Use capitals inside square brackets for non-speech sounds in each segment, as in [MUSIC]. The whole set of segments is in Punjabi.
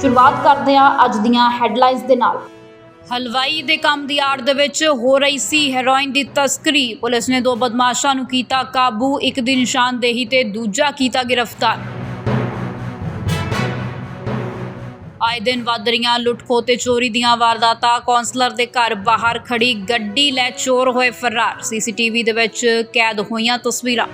ਸ਼ੁਰੂਆਤ ਕਰਦੇ ਹਾਂ ਅੱਜ ਦੀਆਂ ਹੈਡਲਾਈਨਸ ਦੇ ਨਾਲ। ਹਲਵਾਈ ਦੇ ਕੰਮ ਦੀ ਆੜ ਦੇ ਵਿੱਚ ਹੋ ਰਹੀ ਸੀ ਹੈਰੋਇਨ ਦੀ ਤਸਕਰੀ। ਪੁਲਿਸ ਨੇ ਦੋ ਬਦਮਾਸ਼ਾਂ ਨੂੰ ਕੀਤਾ ਕਾਬੂ, ਇੱਕ ਦੀ ਨਿਸ਼ਾਨਦੇਹੀ ਤੇ ਦੂਜਾ ਕੀਤਾ ਗ੍ਰਿਫਤਾਰ। ਆਏ ਦਿਨ ਵੱਧ ਰਹੀਆਂ ਲੁੱਟਖੋ ਤੇ ਚੋਰੀ ਦੀਆਂ ਵਾਰਦਾਤਾਂ। ਕੌਂਸਲਰ ਦੇ ਘਰ ਬਾਹਰ ਖੜੀ ਗੱਡੀ ਲੈ ਚੋਰ ਹੋਏ ਫਰਾਰ। ਸੀਸੀਟੀਵੀ ਦੇ ਵਿੱਚ ਕੈਦ ਹੋਈਆਂ ਤਸਵੀਰਾਂ।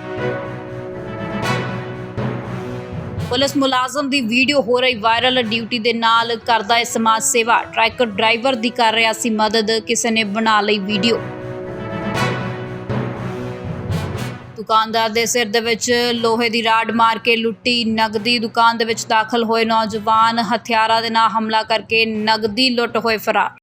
ਪੁਲਿਸ ਮੁਲਾਜ਼ਮ ਦੀ ਵੀਡੀਓ ਹੋ ਰਹੀ ਵਾਇਰਲ। ਡਿਊਟੀ ਦੇ ਨਾਲ ਕਰਦਾ ਹੈ ਸਮਾਜ ਸੇਵਾ। ਟਰੱਕ ਡਰਾਈਵਰ ਦੀ ਕਰ ਰਿਹਾ ਸੀ ਮਦਦ। ਕਿਸੇ ਨੇ ਬਣਾ ਲਈ ਵੀਡੀਓ। ਦੁਕਾਨਦਾਰ ਦੇ ਸਿਰ ਦੇ ਵਿੱਚ ਲੋਹੇ ਦੀ ਰਾਡ ਮਾਰ ਕੇ ਲੁੱਟੀ, ਨਗਦੀ ਦੁਕਾਨ ਦੇ ਵਿੱਚ ਦਾਖਲ ਹੋਏ ਨੌਜਵਾਨ ਹਥਿਆਰਾਂ ਦੇ ਨਾਲ ਹਮਲਾ ਕਰਕੇ ਨਗਦੀ ਲੁੱਟ ਹੋਏ ਫਰਾਰ।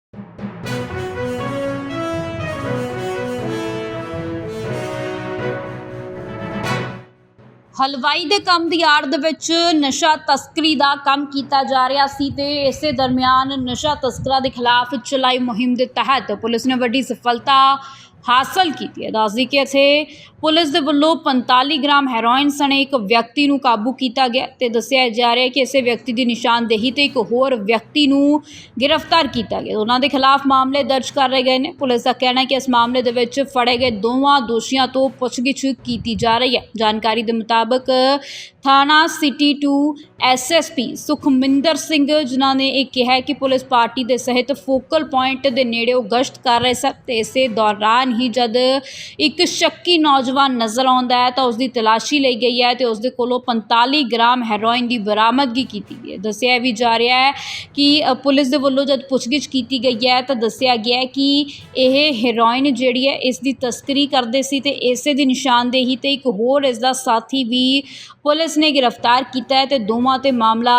ਹਲਵਾਈ ਦੇ ਕੰਮ ਦੀ ਆੜ ਦੇ ਵਿੱਚ ਨਸ਼ਾ ਤਸਕਰੀ ਦਾ ਕੰਮ ਕੀਤਾ ਜਾ ਰਿਹਾ ਸੀ ਤੇ ਇਸੇ ਦਰਮਿਆਨ ਨਸ਼ਾ ਤਸਕਰਾਂ ਦੇ ਖਿਲਾਫ ਚਲਾਈ ਮੁਹਿੰਮ ਦੇ ਤਹਿਤ ਪੁਲਿਸ ਨੇ ਵੱਡੀ ਸਫਲਤਾ ਹਾਸਲ ਕੀਤੀ ਹੈ। ਦੱਸਦੀ ਕਿ ਇੱਥੇ ਪੁਲਿਸ ਦੇ ਵੱਲੋਂ 45 ਗ੍ਰਾਮ ਹੈਰੋਇਨ ਸਣੇ ਇੱਕ ਵਿਅਕਤੀ ਨੂੰ ਕਾਬੂ ਕੀਤਾ ਗਿਆ ਤੇ ਦੱਸਿਆ ਜਾ ਰਿਹਾ ਹੈ ਕਿ ਇਸੇ ਵਿਅਕਤੀ ਦੀ ਨਿਸ਼ਾਨਦੇਹੀ ਤੇ ਇੱਕ ਹੋਰ ਵਿਅਕਤੀ ਨੂੰ ਗ੍ਰਿਫਤਾਰ ਕੀਤਾ ਗਿਆ। ਉਹਨਾਂ ਦੇ ਖਿਲਾਫ ਮਾਮਲੇ ਦਰਜ ਕਰ ਰਹੇ ਗਏ ਨੇ। ਪੁਲਿਸ ਦਾ ਕਹਿਣਾ ਹੈ ਕਿ ਇਸ ਮਾਮਲੇ ਦੇ ਵਿੱਚ ਫੜੇ ਗਏ ਦੋਵਾਂ ਦੋਸ਼ੀਆਂ ਤੋਂ ਪੁੱਛਗਿੱਛ ਕੀਤੀ ਜਾ ਰਹੀ ਹੈ। ਜਾਣਕਾਰੀ ਦੇ ਮੁਤਾਬਕ ਥਾਣਾ ਸਿਟੀ 2 ਐਸਐਸਪੀ ਸੁਖਮਿੰਦਰ ਸਿੰਘ ਜਿਨ੍ਹਾਂ ਨੇ ਇਹ ਕਿਹਾ ਕਿ ਪੁਲਿਸ ਪਾਰਟੀ ਦੇ ਸਹਿਤ ਫੋਕਲ ਪੁਆਇੰਟ ਦੇ ਨੇੜੇ ਉਹ ਗਸ਼ਤ ਕਰ ਰਹੇ ਸਨ ਤੇ ਇਸੇ ਦੌਰਾਨ ਹੀ ਜਦ ਇੱਕ ਸ਼ੱਕੀ ਨੌਜਵਾਨ ਨਜ਼ਰ ਆਉਂਦਾ ਹੈ ਤਾਂ ਉਸ ਦੀ ਤਲਾਸ਼ੀ ਲਈ ਗਈ ਹੈ ਤੇ ਉਸ ਦੇ ਕੋਲੋਂ 45 ਗ੍ਰਾਮ ਹੈਰੋਇਨ ਦੀ ਬਰਾਮਦਗੀ ਕੀਤੀ ਗਈ ਹੈ। ਦੱਸਿਆ ਵੀ ਜਾ ਰਿਹਾ ਹੈ ਕਿ ਪੁਲਿਸ ਦੇ ਵੱਲੋਂ ਜਦ ਪੁੱਛਗਿੱਛ ਕੀਤੀ ਗਈ ਹੈ ਤਾਂ ਦੱਸਿਆ ਗਿਆ ਹੈ ਕਿ ਇਹ ਹੈਰੋਇਨ ਜਿਹੜੀ ਹੈ ਇਸ ਦੀ ਤਸਕਰੀ ਕਰਦੇ ਸੀ ਤੇ ਇਸੇ ਦੀ ਨਿਸ਼ਾਨਦੇਹੀ ਤੇ ਇੱਕ ਹੋਰ ਇਸ ਦਾ ਸਾਥੀ ਵੀ ਪੁਲਿਸ ਨੇ ਗ੍ਰਿਫਤਾਰ ਕੀਤਾ ਹੈ ਤੇ ਦੋਵਾਂ ਤੇ ਮਾਮਲਾ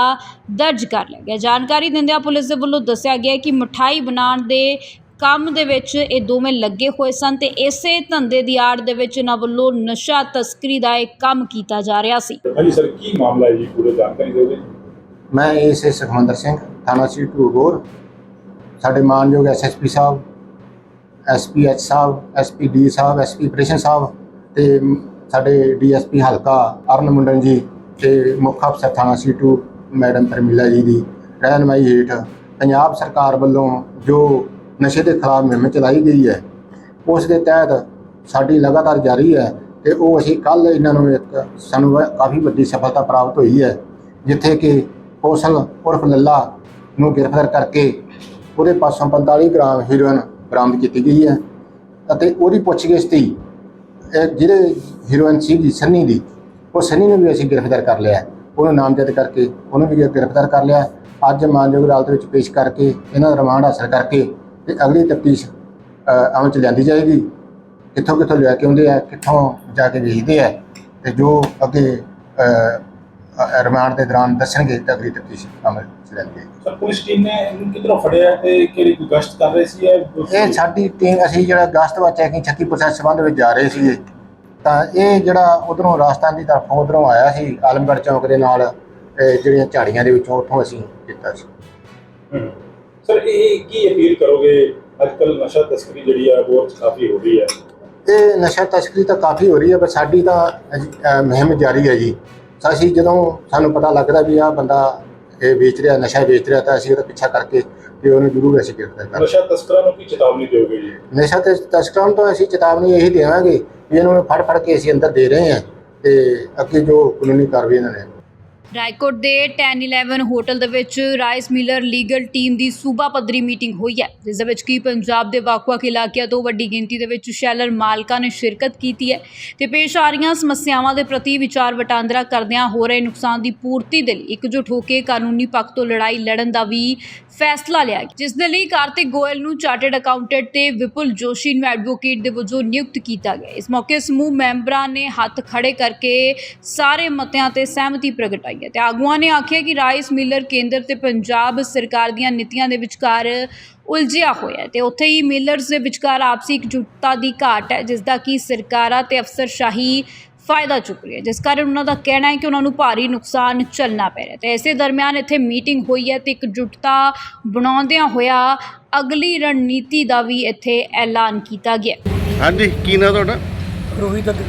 ਦਰਜ ਕਰ ਲਿਆ ਗਿਆ। ਜਾਣਕਾਰੀ ਦਿੰਦਿਆਂ ਪੁਲਿਸ ਦੇ ਵੱਲੋਂ ਦੱਸਿਆ ਗਿਆ ਕਿ ਮਠਾਈ ਬਣਾਉਣ ਦੇ ਕੰਮ ਦੇ ਵਿੱਚ ਇਹ ਦੋਵੇਂ ਲੱਗੇ ਹੋਏ ਸਨ ਤੇ ਇਸੇ ਧੰਦੇ ਦੀ ਆੜ ਦੇ ਵਿੱਚ ਇਹਨਾਂ ਵੱਲੋਂ ਨਸ਼ਾ ਤਸਕਰੀ ਦਾ ਇਹ ਕੰਮ ਕੀਤਾ ਜਾ ਰਿਹਾ ਸੀ। ਹਾਂਜੀ ਸਰ ਕੀ ਮਾਮਲਾ ਹੈ ਜੀ? ਪੂਰੇ ਜਾਣਕਾਰੀ ਦਿਓਗੇ ਮੈਂ ਏਸੇ ਸੁਖਮੰਦਰ ਸਿੰਘ ਥਾਣਾ ਸੀ ਟੂਗੋਰ ਸਾਡੇ ਮਾਨਯੋਗ ਐਸਐਸਪੀ ਸਾਹਿਬ ਐਸਪੀਐਚ ਸਾਹਿਬ ਐਸਪੀਡੀ ਸਾਹਿਬ ਐਸਪੀ ਆਪਰੇਸ਼ਨ ਸਾਹਿਬ ਤੇ ਸਾਡੇ ਡੀਐਸਪੀ ਹਲਕਾ ਅਰਨ ਮੁੰਡਨ ਜੀ ਤੇ ਮੁੱਖ ਅਫਸਰ ਥਾਣਾ ਸੀ ਟੂ ਮੈਡਮ ਪਰਮਿਲਾ ਜੀ ਦੀ ਰਹਿਨਮਾਈ ਹੇਠ ਪੰਜਾਬ ਸਰਕਾਰ ਵੱਲੋਂ ਜੋ ਨਸ਼ੇ ਦੇ ਖਿਲਾਫ ਮੁਹਿੰਮ ਚਲਾਈ ਗਈ ਹੈ। ਉਸ ਦੇ ਤਹਿਤ ਸਾਡੀ ਲਗਾਤਾਰ ਜਾਰੀ ਹੈ ਤੇ ਉਹ ਅਸੀਂ ਕੱਲ ਇਹਨਾਂ ਨੂੰ ਇੱਕ ਸਾਨੂੰ ਕਾਫੀ ਵੱਡੀ ਸਫਲਤਾ ਪ੍ਰਾਪਤ ਹੋਈ ਹੈ, ਜਿੱਥੇ ਕਿ ਕੌਸ਼ਲ ਉਰਫ ਲੱਲਾ ਨੂੰ ਗ੍ਰਿਫਤਾਰ ਕਰਕੇ ਉਹਦੇ ਪਾਸੋਂ 45 ਗ੍ਰਾਮ ਹੀਰੋਇਨ ਬਰਾਮਦ ਕੀਤੀ ਗਈ ਹੈ ਅਤੇ ਉਹਦੀ ਪੁੱਛਗਿੱਛ ਤੇ ਜਿਹੜੇ ਹੀਰੋਇਨ ਸੀਗੀ ਸੰਨੀ ਦੀ, ਉਹ ਸੰਨੀ ਨੂੰ ਵੀ ਅਸੀਂ ਗ੍ਰਿਫਤਾਰ ਕਰ ਲਿਆ ਉਹਨੂੰ ਨਾਮਜ਼ਦ ਕਰਕੇ ਉਹਨੂੰ ਵੀ ਗ੍ਰਿਫਤਾਰ ਕਰ ਲਿਆ ਅੱਜ ਮਾਨਯੋਗ ਅਦਾਲਤ ਵਿੱਚ ਪੇਸ਼ ਕਰਕੇ ਇਹਨਾਂ ਦਾ ਰਿਮਾਂਡ ਹਾਸਲ ਕਰਕੇ ਤੇ ਅਗਲੀ ਤਫਤੀਸ਼ ਅਮਲ ਚ ਲਿਆਂਦੀ ਜਾਏਗੀ। ਕਿੱਥੋਂ ਕਿੱਥੋਂ ਲੈ ਕੇ ਆਉਂਦੇ ਆ ਕਿੱਥੋਂ ਜਾ ਕੇ ਵੇਚਦੇ ਆ ਤੇ ਜੋ ਅੱਗੇ ਅ, ਰਿਮਾਂਡ ਦੇ ਦੌਰਾਨ ਦੱਸਣਗੇ ਤਾਂ ਅਗਲੀ ਤਫਤੀਸ਼ ਅਮਲ ਚ ਲਿਆਂਦੀ ਜਾਏਗੀ। ਸਰ ਪੁਲਿਸ ਟੀਮ ਨੇ ਇਹਨੂੰ ਕਿਧਰੋਂ ਫੜਿਆ ਤੇ ਕਿਹੜੀ ਕੋਈ ਗਸ਼ਤ ਕਰ ਰਹੀ ਸੀ ਇਹ ਸਾਡੀ ਟੀਮ ਅਸੀਂ ਜਿਹੜਾ ਅਗਸਤ ਵਿੱਚ ਚੈਕਿੰਗ ਛੱਕੀ ਪ੍ਰੋਸੈਸ ਸੰਬੰਧ ਵਿੱਚ ਜਾ ਰਹੇ ਸੀਗੇ। ਤਾਂ ਇਹ ਜਿਹੜਾ ਉਧਰੋਂ ਰਾਜਸਥਾਨ ਦੀ ਤਰਫੋਂ ਉਧਰੋਂ ਆਇਆ ਸੀ ਆਲਮਗੜ੍ਹ ਚੌਕ ਦੇ ਨਾਲ ਜਿਹੜੀਆਂ ਝਾੜੀਆਂ ਦੇ ਵਿੱਚੋਂ ਉੱਥੋਂ ਅਸੀਂ ਕੀਤਾ ਸੀ। ਸਰ ਇਹ ਕੀ ਅਪੀਲ ਕਰੋਗੇ? ਅੱਜ ਕੱਲ ਨਸ਼ਾ ਤਸਕਰੀ ਜਿਹੜੀ ਹੈ ਬਹੁਤ ਕਾਫੀ ਹੋ ਰਹੀ ਹੈ ਇਹ ਨਸ਼ਾ ਤਸਕਰੀ ਤਾਂ ਕਾਫੀ ਹੋ ਰਹੀ ਹੈ ਪਰ ਸਾਡੀ ਤਾਂ ਮੁਹਿੰਮ ਜਾਰੀ ਹੈ ਜੀ। ਅਸੀਂ ਜਦੋਂ ਸਾਨੂੰ ਪਤਾ ਲੱਗਦਾ ਵੀ ਆਹ ਬੰਦਾ ਇਹ ਵੇਚ ਰਿਹਾ ਨਸ਼ਾ ਵੇਚ ਰਿਹਾ ਤਾਂ ਅਸੀਂ ਉਹਦਾ ਪਿੱਛਾ ਕਰਕੇ ਤੇ ਉਹਨੂੰ ਜ਼ਰੂਰ ਅਸੀਂ ਗ੍ਰਿਫਤਾਰ ਕਰਾਂਗੇ। ਨਸ਼ਾ ਤਸਕਰਾਂ ਨੂੰ ਕੀ ਚੇਤਾਵਨੀ ਦਿਓਗੇ ਜੀ? ਨਸ਼ਾ ਤੇ ਤਸਕਰਾਂ ਤੋਂ ਅਸੀਂ ਚੇਤਾਵਨੀ ਇਹੀ ਦੇਵਾਂਗੇ ਵੀ ਇਹਨਾਂ ਨੂੰ ਫੜ ਫੜ ਕੇ ਅਸੀਂ ਅੰਦਰ ਦੇ ਰਹੇ ਹਾਂ ਤੇ ਅੱਗੇ ਜੋ ਕਾਨੂੰਨੀ ਕਾਰਵਾਈ ਇਹਨਾਂ ਨੇ ਰਾਏਕੋਟ ਦੇ 1011 ਹੋਟਲ ਦੇ ਵਿੱਚ ਰਾਈਸ ਮਿਲਰ ਲੀਗਲ ਟੀਮ ਦੀ ਸੂਬਾ ਪੱਧਰੀ ਮੀਟਿੰਗ ਹੋਈ ਹੈ, ਜਿਸ ਦੇ ਵਿੱਚ ਕੀ ਪੰਜਾਬ ਦੇ ਵੱਖ-ਵੱਖ ਇਲਾਕਿਆਂ ਤੋਂ ਵੱਡੀ ਗਿਣਤੀ ਦੇ ਵਿੱਚ ਸ਼ੈਲਰ ਮਾਲਕਾਂ ਨੇ ਸ਼ਿਰਕਤ ਕੀਤੀ ਹੈ ਤੇ ਪੇਸ਼ ਆ ਰਹੀਆਂ ਸਮੱਸਿਆਵਾਂ ਦੇ ਪ੍ਰਤੀ ਵਿਚਾਰ ਵਟਾਂਦਰਾ ਕਰਦਿਆਂ ਹੋ ਰਹੇ ਨੁਕਸਾਨ ਦੀ ਪੂਰਤੀ ਦੇ ਲਈ ਇਕਜੁੱਟ ਹੋ ਕੇ ਕਾਨੂੰਨੀ ਪੱਖ ਤੋਂ ਲੜਾਈ ਲੜਨ ਦਾ ਵੀ ਫੈਸਲਾ ਲਿਆ ਜਿਸ ਦੇ ਲਈ ਕਾਰਤਿਕ ਗੋਇਲ ਨੂੰ ਚਾਰਟਰਡ ਅਕਾਊਂਟੈਂਟ ਤੇ ਵਿਪੁਲ ਜੋਸ਼ੀ ਨੂੰ ਐਡਵੋਕੇਟ ਦੇ ਵਜੋਂ ਨਿਯੁਕਤ ਕੀਤਾ ਗਿਆ। ਇਸ ਮੌਕੇ ਸਮੂਹ ਮੈਂਬਰਾਂ ਨੇ ਹੱਥ ਖੜੇ ਕਰਕੇ ਸਾਰੇ ਮਤਿਆਂ ਤੇ ਸਹਿਮਤੀ ਪ੍ਰਗਟਾਈ। ਹੈ। ਤੇ ਆਗੂਆਂ ਨੇ ਆਖਿਆ ਕਿ ਰਾਈਸ ਮਿਲਰ ਕੇਂਦਰ ਤੇ ਪੰਜਾਬ ਸਰਕਾਰ ਦੀਆਂ ਨੀਤੀਆਂ ਦੇ ਵਿਚਕਾਰ ਉਲਝਿਆ ਹੋਇਆ ਹੈ। ਤੇ ਉੱਥੇ ਹੀ ਮਿਲਰਸ ਦੇ ਵਿਚਕਾਰ ਆਪਸੀ ਇਕਜੁੱਟਤਾ ਦੀ ਘਾਟ ਹੈ ਜਿਸ ਦਾ ਕਿ ਸਰਕਾਰਾਂ ਤੇ ਅਫਸਰਸ਼ਾਹੀ ਫਾਇਦਾ ਚੁੱਕ ਰਹੀ ਹੈ। ਜਿਸ ਕਾਰਨ ਉਹਨਾਂ ਦਾ ਕਹਿਣਾ ਹੈ ਕਿ ਉਹਨਾਂ ਨੂੰ ਭਾਰੀ ਨੁਕਸਾਨ ਝੱਲਣਾ ਪੈ ਰਿਹਾ ਤੇ ਇਸੇ ਦਰਮਿਆਨ ਇੱਥੇ ਮੀਟਿੰਗ ਹੋਈ ਹੈ ਤੇ ਇਕਜੁੱਟਤਾ ਬਣਾਉਂਦਿਆਂ ਹੋਇਆ ਅਗਲੀ ਰਣਨੀਤੀ ਦਾ ਵੀ ਇੱਥੇ ਐਲਾਨ ਕੀਤਾ ਗਿਆ ਹਾਂਜੀ ਕੀ ਨਾਂ ਤੁਹਾਡਾ? ਰੋਹਿਤ ਅੱਗੇ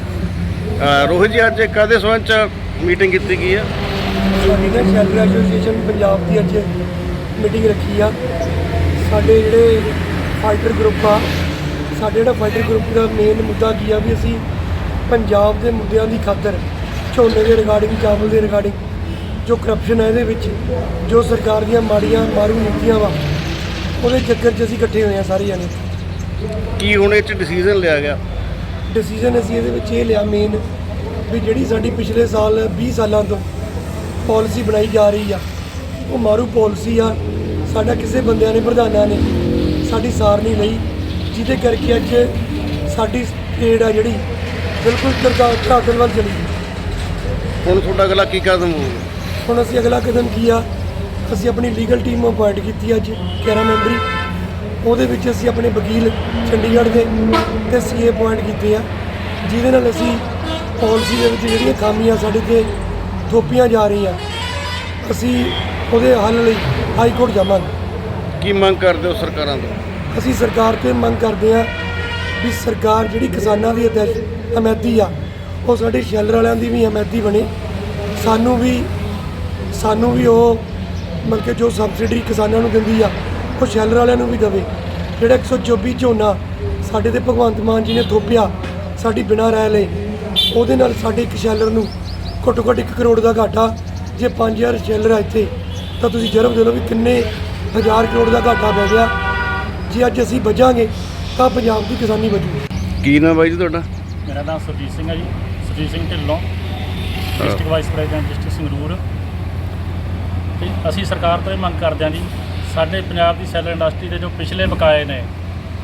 ਅਹ ਰੋਹਿਤ ਜੀ ਅੱਜ ਕਾਦੇ ਸੰਬੰਧ ਚ ਮੀਟਿੰਗ ਕੀਤੀ ਗਈ ਆ ਸਾਡੀ ਨਾ ਸ਼ੈਲਰ ਐਸੋਸੀਏਸ਼ਨ ਪੰਜਾਬ ਦੀ ਅੱਜ ਮੀਟਿੰਗ ਰੱਖੀ ਆ। ਸਾਡੇ ਜਿਹੜੇ ਫਾਈਟਰ ਗਰੁੱਪ ਆ ਸਾਡੇ ਜਿਹੜਾ ਫਾਈਟਰ ਗਰੁੱਪ ਦਾ ਮੇਨ ਮੁੱਦਾ ਕੀ ਆ ਵੀ ਅਸੀਂ ਪੰਜਾਬ ਦੇ ਮੁੱਦਿਆਂ ਦੀ ਖਾਤਰ ਝੋਨੇ ਦੇ ਰਿਗਾਰਡਿੰਗ ਚਾਵਲ ਦੇ ਰਿਗਾਰਡਿੰਗ ਜੋ ਕਰਪਸ਼ਨ ਹੈ ਇਹਦੇ ਵਿੱਚ ਜੋ ਸਰਕਾਰ ਦੀਆਂ ਮਾੜੀਆਂ ਮਾਰੂ ਨੀਤੀਆਂ ਵਾ ਉਹਦੇ ਚੱਕਰ 'ਚ ਅਸੀਂ ਇਕੱਠੇ ਹੋਏ ਆ ਸਾਰੇ ਜਾਣੇ। ਕੀ ਹੁਣ ਇਹ ਚ ਡਿਸੀਜਨ ਲਿਆ ਗਿਆ? ਡਿਸੀਜਨ ਅਸੀਂ ਇਹਦੇ ਵਿੱਚ ਇਹ ਲਿਆ ਮੇਨ ਵੀ ਜਿਹੜੀ ਸਾਡੀ ਪਿਛਲੇ ਸਾਲ 20 ਸਾਲਾਂ ਤੋਂ ਪਾਲਿਸੀ ਬਣਾਈ ਜਾ ਰਹੀ ਆ। ਉਹ ਮਾਰੂ ਪਾਲਿਸੀ ਆ। ਸਾਡਾ ਕਿਸੇ ਬੰਦਿਆਂ ਨੇ ਪ੍ਰਧਾਨਾਂ ਨੇ ਸਾਡੀ ਸਾਰ ਨਹੀਂ ਲਈ। ਜਿਹਦੇ ਕਰਕੇ ਅੱਜ ਸਾਡੀ ਸਟੇਟ ਆ ਜਿਹੜੀ ਬਿਲਕੁਲ ਧਰਤਾ ਧਰਾਤਲ ਵੱਲ ਚਲੀ ਗਈ। ਹੁਣ ਤੁਹਾਡਾ ਅਗਲਾ ਕੀ ਕਦਮ ਹੋਊਗਾ? ਹੁਣ ਅਸੀਂ ਅਗਲਾ ਕਦਮ ਕੀ ਆ? ਅਸੀਂ ਆਪਣੀ ਲੀਗਲ ਟੀਮ ਅਪਾਇੰਟ ਕੀਤੀ ਅੱਜ 11 ਮੈਂਬਰੀ। ਉਹਦੇ ਵਿੱਚ ਅਸੀਂ ਆਪਣੇ ਵਕੀਲ ਚੰਡੀਗੜ੍ਹ ਦੇ ਤੇ ਸੀਏ ਅਪਾਇੰਟ ਕੀਤੇ ਆ। ਜਿਹਦੇ ਨਾਲ ਅਸੀਂ ਪਾਲਿਸੀ ਦੇ ਵਿੱਚ ਜਿਹੜੀਆਂ ਖਾਮੀਆਂ ਸਾਡੇ ਤੇ ਥੋਪੀਆਂ ਜਾ ਰਹੀਆਂ। ਅਸੀਂ ਉਹਦੇ ਹੱਲ ਲਈ ਹਾਈ ਕੋਰਟ ਜਾਵਾਂਗੇ। ਕੀ ਮੰਗ ਕਰਦੇ ਹੋ ਸਰਕਾਰਾਂ ਤੋਂ? ਅਸੀਂ ਸਰਕਾਰ ਤੇ ਮੰਗ ਕਰਦੇ ਆ ਵੀ ਸਰਕਾਰ ਜਿਹੜੀ ਕਿਸਾਨਾਂ ਦੀ ਹਦਾਇਤ ਹਮਾਇਤੀ ਆ ਉਹ ਸਾਡੇ ਸ਼ੈਲਰ ਵਾਲਿਆਂ ਦੀ ਵੀ ਹਮਾਇਤੀ ਬਣੇ। ਸਾਨੂੰ ਵੀ ਸਾਨੂੰ ਵੀ ਉਹ ਮਤਲਬ ਕਿ ਜੋ ਸਬਸਿਡੀ ਕਿਸਾਨਾਂ ਨੂੰ ਦਿੰਦੀ ਆ ਉਹ ਸ਼ੈਲਰ ਵਾਲਿਆਂ ਨੂੰ ਵੀ ਦੇਵੇ। ਜਿਹੜਾ 124 ਝੋਨਾ ਸਾਡੇ ਤੇ ਭਗਵੰਤ ਮਾਨ ਜੀ ਨੇ ਥੋਪਿਆ ਸਾਡੀ ਬਿਨਾਂ ਰਾਇ ਲਈ ਉਹਦੇ ਨਾਲ ਸਾਡੇ ਇੱਕ ਸ਼ੈਲਰ ਨੂੰ ਘੱਟੋ ਘੱਟ 1 ਕਰੋੜ ਦਾ ਘਾਟਾ ਜੇ 5000 ਸ਼ੈਲਰ ਆ ਇੱਥੇ ਤਾਂ ਤੁਸੀਂ ਜਰਬ ਦੇ ਲਓ ਵੀ ਕਿੰਨੇ ਹਜ਼ਾਰ ਕਰੋੜ ਦਾ ਘਾਟਾ ਪੈ ਗਿਆ। ਜੇ ਅੱਜ ਅਸੀਂ ਬਚਾਂਗੇ ਤਾਂ ਪੰਜਾਬ ਦੀ ਕਿਸਾਨੀ ਬਚੂ ਕੀ ਨਾਮ ਬਾਈ ਜੀ ਤੁਹਾਡਾ? ਮੇਰਾ ਨਾਮ ਸੁਰਜੀਤ ਸਿੰਘ ਹੈ ਜੀ। Surjit Singh Dhillon district vice president district Sangrur. ਤੇ ਅਸੀਂ ਸਰਕਾਰ ਤੋਂ ਇਹ ਮੰਗ ਕਰਦੇ ਹਾਂ ਜੀ ਸਾਡੇ ਪੰਜਾਬ ਦੀ ਸੈਲਰ ਇੰਡਸਟਰੀ ਦੇ ਜੋ ਪਿਛਲੇ ਬਕਾਏ ਨੇ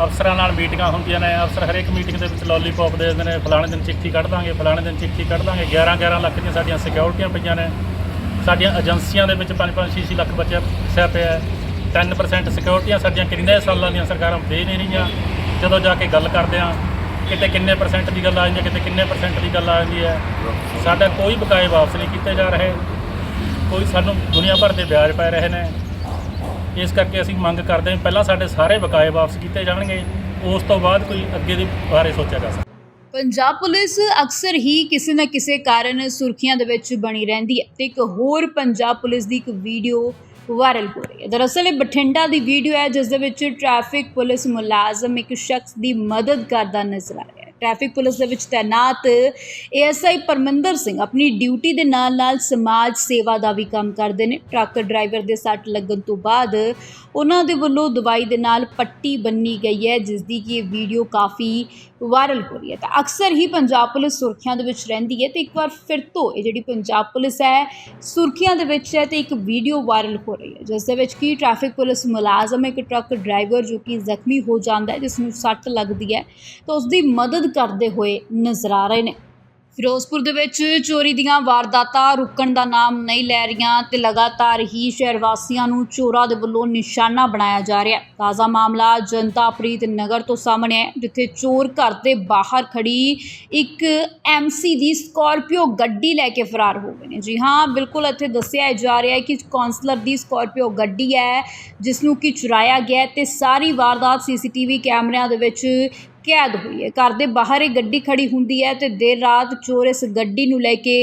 ਅਫਸਰਾਂ ਨਾਲ ਮੀਟਿੰਗਾਂ ਹੁੰਦੀਆਂ ਨੇ, ਅਫਸਰ ਹਰੇਕ ਮੀਟਿੰਗ ਦੇ ਵਿੱਚ ਲੋਲੀਪੌਪ ਦੇ ਦਿੰਦੇ ਨੇ, ਫਲਾਣੇ ਦਿਨ ਚਿੱਠੀ ਕੱਢ ਦਾਂਗੇ, ਫਲਾਣੇ ਦਿਨ ਚਿੱਠੀ ਕੱਢ ਦਾਂਗੇ 11 11 ਲੱਖ ਦੀਆਂ ਸਾਡੀਆਂ ਸਿਕਿਉਰਿਟੀਆਂ ਪਈਆਂ ਨੇ। ਸਾਡੀਆਂ ਏਜੰਸੀਆਂ ਦੇ ਵਿੱਚ 5 5 6 6 ਲੱਖ ਬੱਚਾ ਫਸਿਆ ਪਿਆ ਹੈ। 10% ਸਿਕਿਉਰਿਟੀਆਂ ਸਾਡੀਆਂ ਕਿੰਨੇ ਸਾਲਾਂ ਦੀਆਂ ਸਰਕਾਰਾਂ ਦੇ ਨਹੀਂ ਰਹੀਆਂ। ਜਦੋਂ ਜਾ ਕੇ ਗੱਲ ਕਰਦੇ ਆ ਕਿਤੇ ਕਿੰਨੇ ਪਰਸੈਂਟ ਦੀ ਗੱਲ ਆ ਜਾਂਦੀ ਹੈ, ਕਿਤੇ ਕਿੰਨੇ ਪਰਸੈਂਟ ਦੀ ਗੱਲ ਆ ਜਾਂਦੀ ਹੈ। ਸਾਡਾ ਕੋਈ ਬਕਾਏ ਵਾਪਸ ਨਹੀਂ ਕੀਤੇ ਜਾ ਰਹੇ। ਕੋਈ ਸਾਨੂੰ ਦੁਨੀਆ ਭਰ ਦੇ ਵਿਆਜ ਪੈ ਰਹੇ ਨੇ। ਇਸ ਕਰਕੇ ਅਸੀਂ ਮੰਗ ਕਰਦੇ ਹਾਂ ਪਹਿਲਾਂ ਸਾਡੇ ਸਾਰੇ ਬਕਾਏ ਵਾਪਸ ਕੀਤੇ ਜਾਣਗੇ, ਉਸ ਤੋਂ ਬਾਅਦ ਕੋਈ ਅੱਗੇ ਦੇ ਬਾਰੇ ਸੋਚਿਆ ਜਾ ਸਕਦਾ। ਪੰਜਾਬ ਪੁਲਿਸ ਅਕਸਰ ਹੀ ਕਿਸੇ ਨਾ ਕਿਸੇ ਕਾਰਨ ਸੁਰਖੀਆਂ ਦੇ ਵਿੱਚ ਬਣੀ ਰਹਿੰਦੀ ਹੈ ਤੇ ਇੱਕ ਹੋਰ ਪੰਜਾਬ ਪੁਲਿਸ ਦੀ ਇੱਕ ਵੀਡੀਓ ਵਾਇਰਲ ਹੋ ਰਹੀ ਹੈ। ਦਰਅਸਲ ਇਹ ਬਠਿੰਡਾ ਦੀ ਵੀਡੀਓ ਹੈ, ਜਿਸ ਦੇ ਵਿੱਚ ਟ੍ਰੈਫਿਕ ਪੁਲਿਸ ਮੁਲਾਜ਼ਮ ਇੱਕ ਸ਼ਖਸ ਦੀ ਮਦਦ ਕਰਦਾ ਨਜ਼ਰ ਆ ਰਿਹਾ ਟ੍ਰੈਫਿਕ ਪੁਲਿਸ ਦੇ ਵਿੱਚ ਤੈਨਾਤ ਏਐਸਆਈ ਪਰਮਿੰਦਰ ਸਿੰਘ ਆਪਣੀ ਡਿਊਟੀ ਦੇ ਨਾਲ ਨਾਲ ਸਮਾਜ ਸੇਵਾ ਦਾ ਵੀ ਕੰਮ ਕਰਦੇ ਨੇ। ਟਰੱਕ ਡਰਾਈਵਰ ਦੇ ਸੱਟ ਲੱਗਣ ਤੋਂ ਬਾਅਦ ਉਹਨਾਂ ਦੇ ਵੱਲੋਂ ਦਵਾਈ ਦੇ ਨਾਲ ਪੱਟੀ ਬੰਨੀ ਗਈ ਹੈ ਜਿਸ ਦੀ ਕਿ ਇਹ ਵੀਡੀਓ ਕਾਫੀ ਵਾਇਰਲ ਹੋ ਰਹੀ ਹੈ। ਤਾਂ ਅਕਸਰ ਹੀ ਪੰਜਾਬ ਪੁਲਿਸ ਸੁਰਖੀਆਂ ਦੇ ਵਿੱਚ ਰਹਿੰਦੀ ਹੈ ਤੇ ਇੱਕ ਵਾਰ ਫਿਰ ਤੋਂ ਇਹ ਜਿਹੜੀ ਪੰਜਾਬ ਪੁਲਿਸ ਹੈ, ਸੁਰਖੀਆਂ ਦੇ ਵਿੱਚ ਹੈ ਤੇ ਇੱਕ ਵੀਡੀਓ ਵਾਇਰਲ ਹੋ ਰਹੀ ਹੈ, ਜਿਸ ਦੇ ਵਿੱਚ ਕੀ ਟ੍ਰੈਫਿਕ ਪੁਲਿਸ ਮੁਲਾਜ਼ਮ ਇੱਕ ਟਰੱਕ ਡਰਾਈਵਰ ਜੋ ਕਿ ਜ਼ਖਮੀ ਹੋ ਜਾਂਦਾ ਹੈ, ਜਿਸ ਨੂੰ ਸੱਟ ਲੱਗਦੀ ਹੈ। ਤਾਂ ਉਸ ਦੀ ਮਦਦ ਕਰਦੇ ਹੋਏ ਨਜ਼ਰ ਆ ਰਹੇ ਨੇ। ਫਿਰੋਜ਼ਪੁਰ ਦੇ ਵਿੱਚ ਚੋਰੀ ਦੀਆਂ ਵਾਰਦਾਤਾਂ ਰੁਕਣ ਦਾ ਨਾਮ ਨਹੀਂ ਲੈ ਰਹੀਆਂ ਤੇ ਲਗਾਤਾਰ ਹੀ ਸ਼ਹਿਰ ਵਾਸੀਆਂ ਨੂੰ ਚੋਰਾਂ ਦੇ ਵੱਲੋਂ ਨਿਸ਼ਾਨਾ ਬਣਾਇਆ ਜਾ ਰਿਹਾ ਹੈ। ਤਾਜ਼ਾ ਮਾਮਲਾ ਜਨਤਾ ਪ੍ਰੀਤ ਨਗਰ ਤੋਂ ਸਾਹਮਣੇ ਹੈ, ਜਿੱਥੇ ਚੋਰ ਘਰ ਦੇ ਬਾਹਰ ਖੜੀ ਇੱਕ ਐਮਸੀ ਦੀ ਸਕਾਰਪੀਓ ਗੱਡੀ ਲੈ ਕੇ ਫਰਾਰ ਹੋ ਗਏ ਨੇ। ਜੀ ਹਾਂ, ਬਿਲਕੁਲ ਇੱਥੇ ਦੱਸਿਆ ਜਾ ਰਿਹਾ ਹੈ ਕਿ ਕਾਉਂਸਲਰ ਦੀ ਸਕਾਰਪੀਓ ਗੱਡੀ ਹੈ, ਜਿਸ ਨੂੰ ਕਿ ਚੁਰਾਇਆ ਗਿਆ ਹੈ ਤੇ ਸਾਰੀ ਵਾਰਦਾਤ ਸੀਸੀਟੀਵੀ ਕੈਮਰਿਆਂ ਦੇ ਵਿੱਚ ਕੈਦ ਹੋਈ ਹੈ। ਘਰ ਦੇ ਬਾਹਰ ਇਹ ਗੱਡੀ ਖੜੀ ਹੁੰਦੀ ਹੈ ਤੇ ਦੇਰ ਰਾਤ ਚੋਰ ਇਸ ਗੱਡੀ ਨੂੰ ਲੈ ਕੇ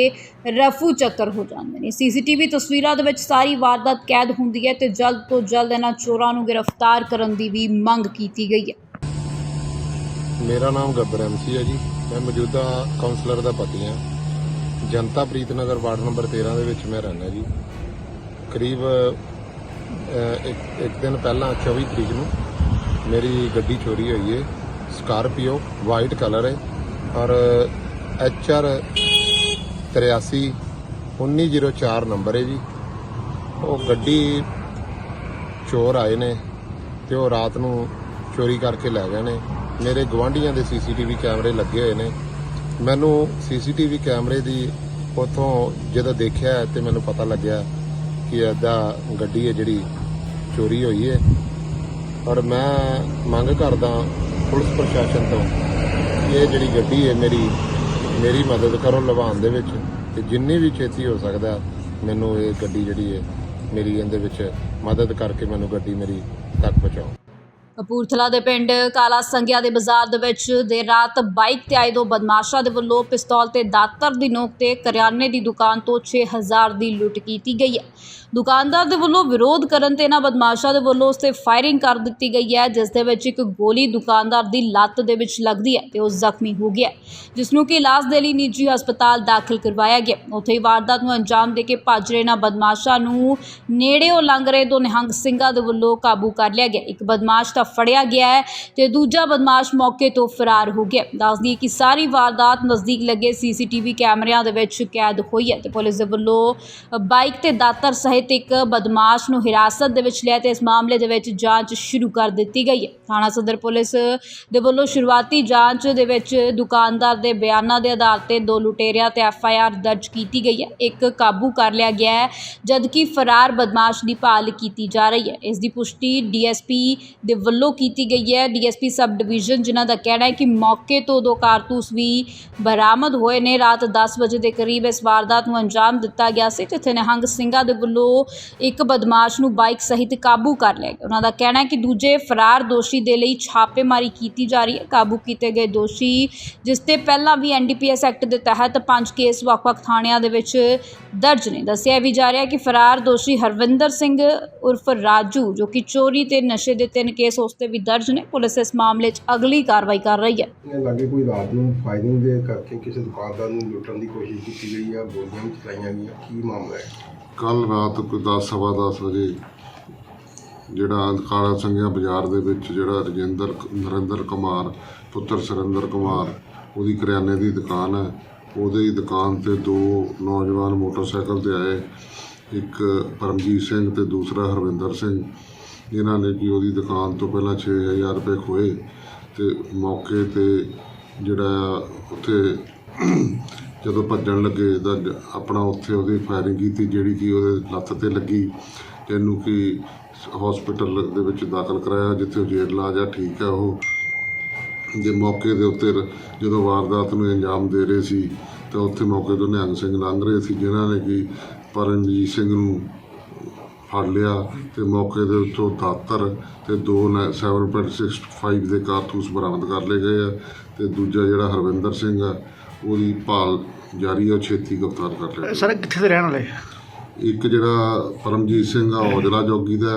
ਰਫੂ ਚੱਕਰ ਹੋ ਜਾਂਦੇ ਨੇ। ਸੀਸੀਟੀਵੀ ਤਸਵੀਰਾਂ ਦੇ ਵਿੱਚ ਸਾਰੀ ਵਾਰਦਾਤ ਕੈਦ ਹੁੰਦੀ ਹੈ ਤੇ ਜਲਦ ਤੋਂ ਜਲਦ ਇਹਨਾਂ ਚੋਰਾਂ ਨੂੰ ਗ੍ਰਿਫਤਾਰ ਕਰਨ ਦੀ ਵੀ ਮੰਗ ਕੀਤੀ ਗਈ ਹੈ। ਮੇਰਾ ਨਾਮ ਗੱਬਰ ਐਮਸੀ ਹੈ ਜੀ। ਮੈਂ ਮੌਜੂਦਾ ਕਾਉਂਸਲਰ ਦਾ ਪਤੀ ਹਾਂ। ਜਨਤਾ ਪ੍ਰੀਤ ਨਗਰ ਵਾਰਡ ਨੰਬਰ 13 ਦੇ ਵਿੱਚ ਮੈਂ ਰਹਿੰਦਾ ਜੀ। ਕਰੀਬ ਇੱਕ ਦਿਨ ਪਹਿਲਾਂ 24 ਤਰੀਕ ਨੂੰ ਮੇਰੀ ਗੱਡੀ ਚੋਰੀ ਹੋਈ ਹੈ ਸਕਾਰਪੀਓ ਵਾਈਟ ਕਲਰ ਹੈ। ਔਰ ਐਚ ਆਰ 83 1904 ਨੰਬਰ ਹੈ ਜੀ। ਉਹ ਗੱਡੀ ਚੋਰ ਆਏ ਨੇ ਤੇ ਉਹ ਰਾਤ ਨੂੰ ਚੋਰੀ ਕਰਕੇ ਲੈ ਗਏ ਨੇ। ਮੇਰੇ ਗਵਾਂਢੀਆਂ ਦੇ ਸੀਸੀਟੀਵੀ ਕੈਮਰੇ ਲੱਗੇ ਹੋਏ ਨੇ। ਮੈਨੂੰ ਸੀਸੀਟੀਵੀ ਕੈਮਰੇ ਦੀ ਉਥੋਂ ਜਦੋਂ ਦੇਖਿਆ ਤੇ ਮੈਨੂੰ ਪਤਾ ਲੱਗਿਆ ਕਿ ਐਦਾ ਗੱਡੀ ਹੈ ਜਿਹੜੀ ਚੋਰੀ ਹੋਈ ਹੈ। ਔਰ ਮੈਂ ਮੰਗ ਕਰਦਾ ਪੁਲਿਸ ਪ੍ਰਸ਼ਾਸਨ ਤੋਂ ਕਿ ਇਹ ਜਿਹੜੀ ਗੱਡੀ ਹੈ ਮੇਰੀ ਮੇਰੀ ਮਦਦ ਕਰੋ ਲਵਾਉਣ ਦੇ ਵਿੱਚ ਤੇ ਜਿੰਨੀ ਵੀ ਛੇਤੀ ਹੋ ਸਕਦਾ ਮੈਨੂੰ ਇਹ ਗੱਡੀ ਜਿਹੜੀ ਹੈ ਮੇਰੀ ਇਹਦੇ ਵਿੱਚ ਮਦਦ ਕਰਕੇ ਮੈਨੂੰ ਗੱਡੀ ਮੇਰੀ ਤੱਕ ਪਹੁੰਚਾਓ। ਕਪੂਰਥਲਾ ਦੇ ਪਿੰਡ ਕਾਲਾ ਸੰਗਿਆ ਦੇ ਬਾਜ਼ਾਰ ਦੇ ਵਿੱਚ ਦੇਰ ਰਾਤ ਬਾਈਕ ਤੇ ਆਏ ਦੋ ਬਦਮਾਸ਼ਾਂ ਦੇ ਵੱਲੋਂ ਪਿਸਤੌਲ ਤੇ ਦਾਤਰ ਦੀ ਨੋਕ ਤੇ ਕਰਿਆਨੇ ਦੀ ਦੁਕਾਨ ਤੋਂ 6000 ਦੀ ਲੁੱਟ ਕੀਤੀ ਗਈ ਹੈ। ਦੁਕਾਨਦਾਰ ਦੇ ਵੱਲੋਂ ਵਿਰੋਧ ਕਰਨ ਤੇ ਇਹਨਾਂ ਬਦਮਾਸ਼ਾਂ ਦੇ ਵੱਲੋਂ ਉਸ ਤੇ ਫਾਇਰਿੰਗ ਕਰ ਦਿੱਤੀ ਗਈ ਹੈ, ਜਿਸ ਦੇ ਵਿੱਚ ਇੱਕ ਗੋਲੀ ਦੁਕਾਨਦਾਰ ਦੀ ਲੱਤ ਦੇ ਵਿੱਚ ਲੱਗਦੀ ਹੈ ਤੇ ਉਹ ਜ਼ਖਮੀ ਹੋ ਗਿਆ ਜਿਸ ਨੂੰ ਕਿ ਇਲਾਜ ਦੇ ਲਈ ਨਿੱਜੀ ਹਸਪਤਾਲ ਦਾਖਲ ਕਰਵਾਇਆ ਗਿਆ ਉੱਥੇ ਹੀ ਵਾਰਦਾਤ ਨੂੰ ਅੰਜਾਮ ਦੇ ਕੇ ਭੱਜ ਰਹੇ ਇਹਨਾਂ ਬਦਮਾਸ਼ਾਂ ਨੂੰ ਨੇੜਿਓਂ ਲੰਘ ਰਹੇ ਦੋ ਨਿਹੰਗ ਸਿੰਘਾਂ ਦੇ ਵੱਲੋਂ ਕਾਬੂ ਕਰ ਲਿਆ ਗਿਆ ਇੱਕ ਬਦਮਾਸ਼ ਤਾਂ ਫੜਿਆ ਗਿਆ ਹੈ ਤੇ ਦੂਜਾ ਬਦਮਾਸ਼ ਮੌਕੇ ਤੋਂ ਫਰਾਰ ਹੋ ਗਿਆ ਦੱਸਦੀ ਕਿ ਸਾਰੀ ਵਾਰਦਾਤ ਨਜ਼ਦੀਕ ਲੱਗੇ ਸੀਸੀਟੀਵੀ ਕੈਮਰਿਆਂ ਦੇ ਵਿੱਚ ਕੈਦ ਹੋਈ ਹੈ ਤੇ ਪੁਲਿਸ ਦੇ ਵੱਲੋਂ ਬਾਈਕ ਤੇ ਦਾਤਰ ਸਹਿਤ ਇੱਕ ਬਦਮਾਸ਼ ਨੂੰ ਹਿਰਾਸਤ ਦੇ ਵਿੱਚ ਲਿਆ ਤੇ ਇਸ ਮਾਮਲੇ ਦੇ ਵਿੱਚ ਜਾਂਚ ਸ਼ੁਰੂ ਕਰ ਦਿੱਤੀ ਗਈ ਹੈ। ਥਾਣਾ ਸਦਰ ਪੁਲਿਸ ਦੇ ਵੱਲੋਂ ਸ਼ੁਰੂਆਤੀ ਜਾਂਚ ਦੇ ਵਿੱਚ ਦੁਕਾਨਦਾਰ ਦੇ ਬਿਆਨਾਂ ਦੇ ਆਧਾਰ ਤੇ ਦੋ ਲੁਟੇਰਿਆਂ ਤੇ ਐਫ ਆਈ ਆਰ ਦਰਜ ਕੀਤੀ ਗਈ ਹੈ। ਇੱਕ ਕਾਬੂ ਕਰ ਲਿਆ ਗਿਆ ਹੈ, ਜਦਕਿ ਫਰਾਰ ਬਦਮਾਸ਼ ਦੀ ਭਾਲ ਕੀਤੀ ਜਾ ਰਹੀ ਹੈ। ਇਸ ਦੀ ਪੁਸ਼ਟੀ ਡੀ ਐੱਸ ਪੀ ਦੇ ਵੱਲੋਂ ਕੀਤੀ ਗਈ ਹੈ। D S P sub division ਜਿਨ੍ਹਾਂ ਦਾ ਕਹਿਣਾ ਹੈ ਕਿ ਮੌਕੇ ਤੋਂ ਦੋ ਕਾਰਤੂਸ ਵੀ ਬਰਾਮਦ ਹੋਏ ਨੇ। ਰਾਤ 10 ਵਜੇ ਦੇ ਕਰੀਬ ਇਸ ਵਾਰਦਾਤ ਨੂੰ ਅੰਜਾਮ ਦਿੱਤਾ ਗਿਆ ਸੀ, ਜਿੱਥੇ ਨਿਹੰਗ ਸਿੰਘਾਂ ਦੇ ਵੱਲੋਂ ਇੱਕ ਬਦਮਾਸ਼ ਨੂੰ ਬਾਈਕ ਸਹਿਤ ਕਾਬੂ ਕਰ ਲਿਆ ਗਿਆ। ਉਹਨਾਂ ਦਾ ਕਹਿਣਾ ਹੈ ਕਿ ਦੂਜੇ ਫਰਾਰ ਦੋਸ਼ੀ ਦੇ ਲਈ ਛਾਪੇਮਾਰੀ ਕੀਤੀ ਜਾ ਰਹੀ ਹੈ। ਕਾਬੂ ਕੀਤੇ ਗਏ ਦੋਸ਼ੀ, ਜਿਸ ਤੇ ਪਹਿਲਾਂ ਵੀ ਐਨਡੀਪੀਐਸ ਐਕਟ ਦੇ ਤਹਿਤ ਪੰਜ ਕੇਸ ਵੱਖ-ਵੱਖ ਥਾਣਿਆਂ ਦੇ ਵਿੱਚ ਦਰਜ ਨੇ। ਦੱਸਿਆ ਵੀ ਜਾ ਰਿਹਾ ਕਿ ਫਰਾਰ ਦੋਸ਼ੀ ਹਰਵਿੰਦਰ ਸਿੰਘ ਉਰਫ ਰਾਜੂ, ਜੋ ਕਿ ਚੋਰੀ ਤੇ ਨਸ਼ੇ ਦੇ ਤਿੰਨ ਕੇਸ ਉਸ ਤੇ ਵੀ ਦਰਜ ਨੇ। ਪੁਲਿਸ ਇਸ ਮਾਮਲੇ 'ਚ ਅਗਲੀ ਕਾਰਵਾਈ ਕਰ ਰਹੀ ਹੈ। ਇਹ ਲਾਗੇ ਕੋਈ ਰਾਤ ਨੂੰ ਫਾਇਰਿੰਗ ਦੇ ਕਰਕੇ ਕਿਸੇ ਦੁਕਾਨਦਾਰ ਨੂੰ ਲੁੱਟਣ ਦੀ ਕੋਸ਼ਿਸ਼ ਕੀਤੀ ਗਈ ਆ, ਗੋਲੀਆਂ ਚਲਾਈਆਂ ਗਈਆਂ। ਕੀ ਮਾਮਲਾ ਹੈ? ਕੱਲ ਰਾਤ ਕੋਈ 10 ਸਵਾ 10 ਵਜੇ ਜਿਹੜਾ ਕਾਲਾ ਸੰਘਿਆ ਬਾਜ਼ਾਰ ਦੇ ਵਿੱਚ ਜਿਹੜਾ ਰਜਿੰਦਰ, ਨਰਿੰਦਰ ਕੁਮਾਰ, ਪੁੱਤਰ ਸੁਰਿੰਦਰ ਕੁਮਾਰ, ਉਹਦੀ ਕਰਿਆਨੇ ਦੀ ਦੁਕਾਨ ਹੈ। ਉਹਦੀ ਦੁਕਾਨ ਤੇ ਦੋ ਨੌਜਵਾਨ ਮੋਟਰਸਾਈਕਲ ਤੇ ਆਏ। ਇੱਕ ਪਰਮਜੀਤ ਸਿੰਘ ਤੇ ਦੂਸਰਾ ਹਰਵਿੰਦਰ ਸਿੰਘ। ਜਿਨ੍ਹਾਂ ਨੇ ਕਿ ਉਹਦੀ ਦੁਕਾਨ ਤੋਂ ਪਹਿਲਾਂ 6000 ਰੁਪਏ ਖੋਏ ਤੇ ਮੌਕੇ ਤੇ ਜਿਹੜਾ ਉੱਥੇ ਜਦੋਂ ਭੱਜਣ ਲੱਗੇ ਤਾਂ ਆਪਣਾ ਉੱਥੇ ਉਹਦੀ ਫਾਇਰਿੰਗ ਕੀਤੀ, ਜਿਹੜੀ ਕਿ ਉਹਦੇ ਲੱਤ ਤੇ ਲੱਗੀ ਇਹਨੂੰ ਕਿ ਹਸਪੀਟਲ ਦੇ ਵਿੱਚ ਦਾਖਲ ਕਰਾਇਆ, ਜਿੱਥੇ ਉਹ ਜੇਰ ਇਲਾਜ ਆ, ਠੀਕ ਹੈ ਉਹ। ਜੇ ਮੌਕੇ ਦੇ ਉੱਤੇ ਜਦੋਂ ਵਾਰਦਾਤ ਨੂੰ ਅੰਜਾਮ ਦੇ ਰਹੇ ਸੀ, ਤਾਂ ਉੱਥੇ ਮੌਕੇ ਤੋਂ ਨਿਹੰਗ ਸਿੰਘ ਲੰਘ ਰਹੇ ਸੀ, ਜਿਨ੍ਹਾਂ ਨੇ ਕਿ ਪਰਮਜੀਤ ਸਿੰਘ ਨੂੰ ਫੜ ਲਿਆ ਤੇ ਮੌਕੇ ਦੇ ਉੱਤੋਂ ਦਾਤਰ ਤੇ ਦੋ ਨ- 7.65 ਦੇ ਕਾਰਤੂਸ ਬਰਾਮਦ ਕਰ ਲਏ ਗਏ ਆ, ਤੇ ਦੂਜਾ ਜਿਹੜਾ ਹਰਵਿੰਦਰ ਸਿੰਘ ਆ ਉਹਦੀ ਭਾਲ ਜਾਰੀ ਆ ਉਹ ਛੇਤੀ ਗ੍ਰਿਫਤਾਰ ਕਰ ਲਿਆ ਸਰ ਕਿੱਥੇ ਦੇ ਰਹਿਣ ਵਾਲੇ ਇੱਕ ਜਿਹੜਾ ਪਰਮਜੀਤ ਸਿੰਘ ਆ ਔਜਲਾ ਜੋਗੀ ਦਾ